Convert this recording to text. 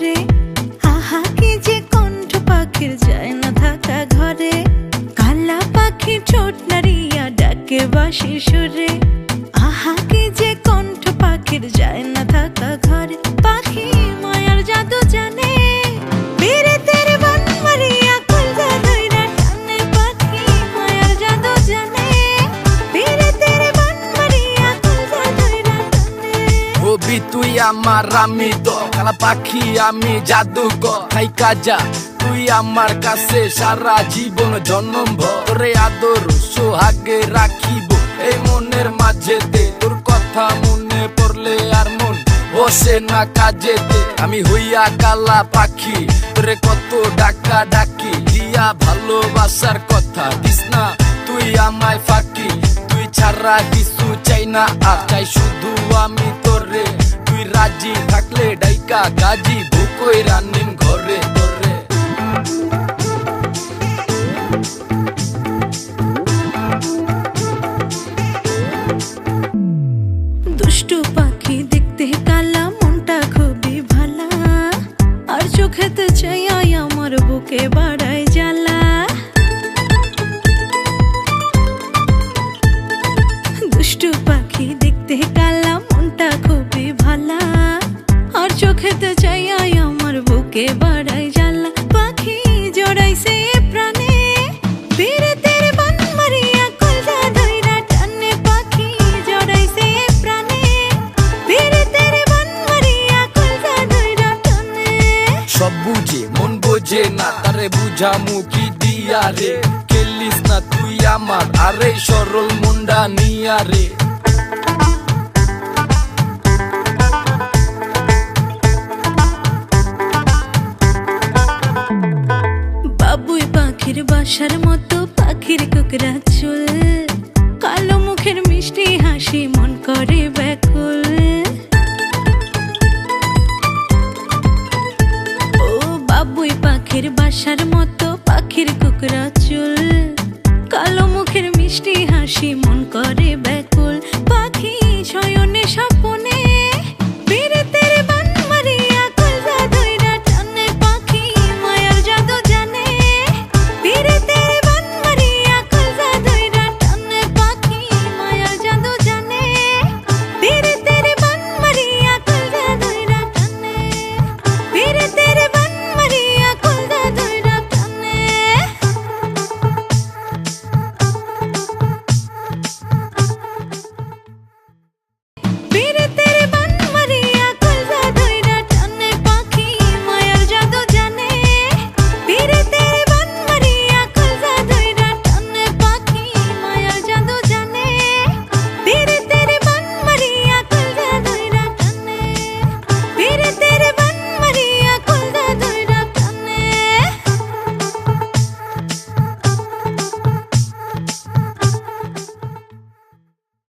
করে আহা কি যে কণ্ঠ পাখির যায় না থাকা ঘরে। কালা পাখি ছোট নারিয়া ডাকে বাসি সুরে। আহা কি যে কণ্ঠ পাখির যায় না থাকা ঘরে। পাখি আমার আমি তো, কালা পাখি আমি জাদুকর থাইকা যা তুই আমার কাছে সারা জীবন জন্ম ভরে। আদর সোহাগে রাখিব, এই মনের মাঝে দে। তোর কথা মনে পড়লে আর মন বসে না কাজেতে আমি হইয়া কালা পাখি, তোরে কত ডাকা ডাকি। দিয়া ভালোবাসার কথা দিস না, তুই আমায় ফাঁকি। তুই ছাড়া কিছু চাই না আর, চাই শুধু আমি ডাইকা গাজি বুকই রান্নিম ঘরে দুষ্টু পাখি দেখতে কালা, মনটা খুবই ভালা। আর চোখেতে চাইয়াই আমার বুকে বাড়ায় জ্বালা। দুষ্টু পাখি দেখতে কালা, মনটা খুবই ভালা। আর চোখেতে চাইয়াই আমার বুকে বাড়ায় জ্বালা। পাখি জড়াইছে প্রাণে ফিরে তেরে বন মারিয়া কলজা ধইরা টানে। পাখি জড়াইছে প্রাণে ফিরে তেরে বন মারিয়া কলজা ধইরা টানে। সব বুঝে, মন বোঝে না, তারে বুঝামু কি দিয়া রে? খেলিস না তুই আমার, আরে সরল মুন্ডা নিয়া রে। বর্ষার মতো পাখির কুকরা চুল। কালো মুখের মিষ্টি হাসি, মন করে ব্যাকুল। ও বাবুই পাখির বাসার মতো পাখির কুকরা চুল। কালো মুখের মিষ্টি হাসি, মন করে ব্যাকুল।